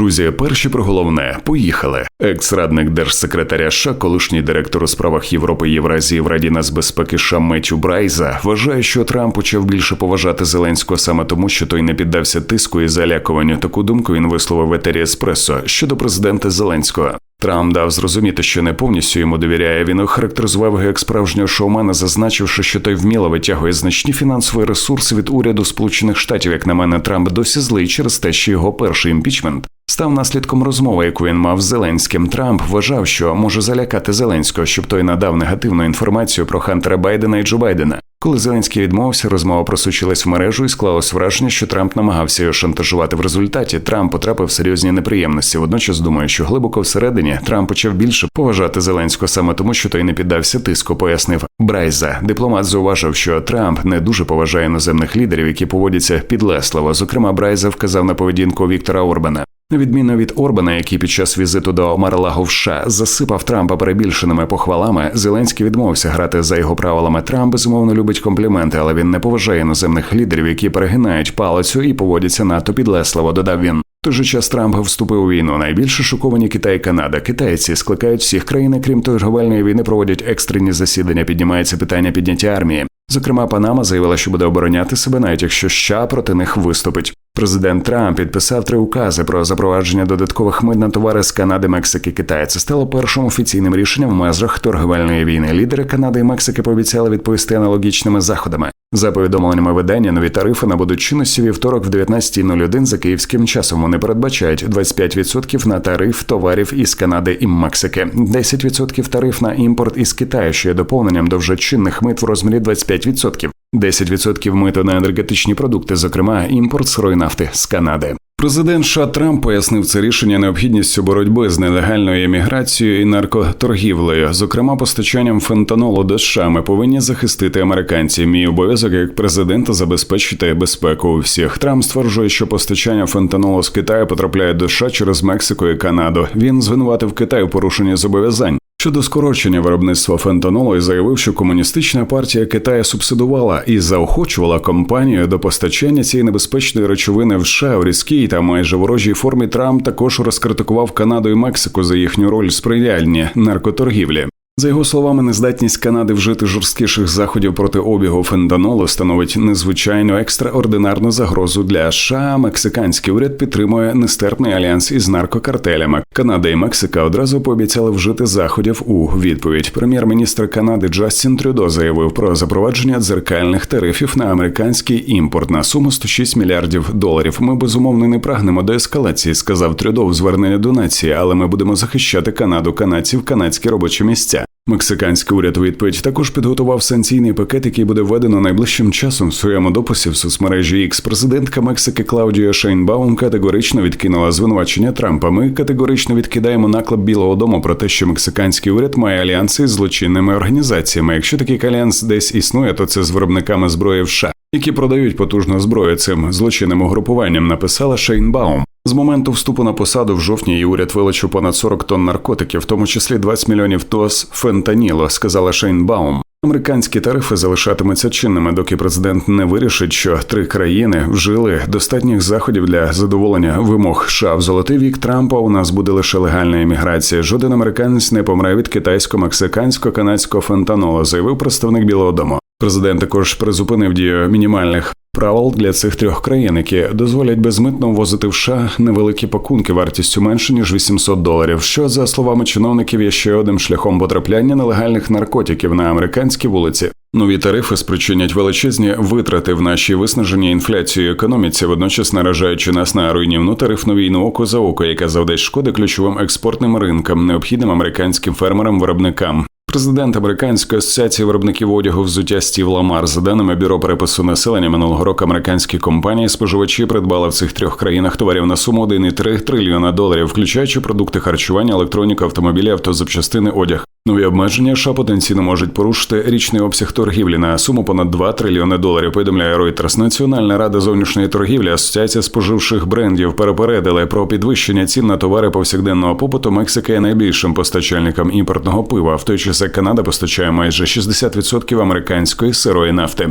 Друзі, перші про головне поїхали. Екс-радник держсекретаря США, колишній директор у справах Європи і Євразії в Раді нацбезпеки США Меттю Брайза вважає, що Трамп почав більше поважати Зеленського саме тому, що той не піддався тиску і залякуванню. Таку думку він висловив в етері Еспресо щодо президента Зеленського. Трамп дав зрозуміти, що не повністю йому довіряє. Він охарактеризував як справжнього шоумена, зазначивши, що той вміло витягує значні фінансові ресурси від уряду Сполучених Штатів. Як на мене, Трамп досі злий через те, що його перший імпічмент став наслідком розмови, яку він мав з Зеленським. Трамп вважав, що може залякати Зеленського, щоб той надав негативну інформацію про Хантера Байдена і Джо Байдена. Коли Зеленський відмовився, розмова просучилась в мережу і склалось враження, що Трамп намагався його шантажувати. В результаті Трамп потрапив в серйозні неприємності. Водночас думаю, що глибоко всередині Трамп почав більше поважати Зеленського саме тому, що той не піддався тиску, пояснив Брайза. Дипломат зауважив, що Трамп не дуже поважає іноземних лідерів, які поводяться підлесливо. Зокрема, Брайза вказав на поведінку Віктора Орбана. На відміну від Орбана, який під час візиту до Марлаго в США засипав Трампа перебільшеними похвалами, Зеленський відмовився грати за його правилами. Трамп безумовно любить компліменти, але він не поважає іноземних лідерів, які перегинають палицю і поводяться надто підлесливо. Додав він. Той же час Трамп вступив у війну. Найбільше шоковані Китай і Канада. Китайці скликають всіх країн, крім торговельної війни, проводять екстрені засідання. Піднімається питання підняття армії. Зокрема, Панама заявила, що буде обороняти себе, навіть якщо США проти них виступить. Президент Трамп підписав три укази про запровадження додаткових мит на товари з Канади, Мексики, Китаю. Це стало першим офіційним рішенням в межах торговельної війни. Лідери Канади і Мексики пообіцяли відповісти аналогічними заходами. За повідомленнями видання, нові тарифи набудуть чинності вівторок в 19.01 за київським часом. Вони передбачають 25% на тариф товарів із Канади і Мексики, 10% тариф на імпорт із Китаю, що є доповненням до вже чинних мит в розмірі 25%. 10% мито на енергетичні продукти, зокрема імпорт сирої нафти з Канади. Президент США Трамп пояснив це рішення необхідністю боротьби з нелегальною еміграцією і наркоторгівлею, зокрема постачанням фентанолу до США. Ми повинні захистити американців. Мій обов'язок як президента забезпечити безпеку у всіх. Трамп стверджує, що постачання фентанолу з Китаю потрапляє до США через Мексику і Канаду. Він звинуватив Китай у порушенні зобов'язань. Щодо скорочення виробництва фентанолу і заявив, що комуністична партія Китаю субсидувала і заохочувала компанію до постачання цієї небезпечної речовини в США у різкій та майже ворожій формі. Трамп також розкритикував Канаду і Мексику за їхню роль в сприяльні наркоторгівлі. За його словами, нездатність Канади вжити жорсткіших заходів проти обігу фентанолу становить незвичайну екстраординарну загрозу для США. Мексиканський уряд підтримує нестерпний альянс із наркокартелями. Канада і Мексика одразу пообіцяли вжити заходів у відповідь. Прем'єр-міністр Канади Джастін Трюдо заявив про запровадження дзеркальних тарифів на американський імпорт на суму 106 мільярдів доларів. Ми безумовно не прагнемо до ескалації, сказав Трюдо в зверненні до нації, але ми будемо захищати Канаду, канадців, канадські робочі місця. Мексиканський уряд у відповідь також підготував санкційний пакет, який буде введено найближчим часом в своєму дописі в соцмережі X. Президентка Мексики Клаудія Шейнбаум категорично відкинула звинувачення Трампа. Ми категорично відкидаємо наклеп Білого Дому про те, що мексиканський уряд має альянси з злочинними організаціями. Якщо такий альянс десь існує, то це з виробниками зброї в США, які продають потужну зброю цим злочинним угрупуванням. Написала Шейнбаум. З моменту вступу на посаду в жовтні її уряд вилучив понад 40 тонн наркотиків, в тому числі 20 мільйонів доз фентанілу, сказала Шейнбаум. Американські тарифи залишатимуться чинними, доки президент не вирішить, що три країни вжили достатніх заходів для задоволення вимог США. В золотий вік Трампа у нас буде лише легальна імміграція. Жоден американець не помре від китайсько-мексикансько-канадського фентанолу, заявив представник Білого Дому. Президент також призупинив дію мінімальних правил для цих трьох країн, які дозволять безмитно ввозити в США невеликі пакунки вартістю менше ніж 800 доларів. Що за словами чиновників є ще одним шляхом потрапляння нелегальних наркотиків на американські вулиці. Нові тарифи спричинять величезні витрати в нашій виснаженій інфляцією економіці, водночас наражаючи нас на руйнівну тарифну війну око за око, яка завдасть шкоди ключовим експортним ринкам, необхідним американським фермерам-виробникам. Президент Американської асоціації виробників одягу взуття Стів Ламар за даними бюро перепису населення минулого року американські компанії споживачі придбали в цих трьох країнах товарів на суму 1,3 трильйона доларів, включаючи продукти харчування, електроніку, автомобілі, автозапчастини, одяг. Нові обмеження США потенційно можуть порушити річний обсяг торгівлі на суму понад 2 трильйони доларів. Повідомляє Reuters. Національна рада зовнішньої торгівлі, асоціація споживших брендів перепередили про підвищення цін на товари повсякденного попиту. Мексика є найбільшим постачальником імпортного пива. В той час як Канада постачає майже 60% американської сирої нафти.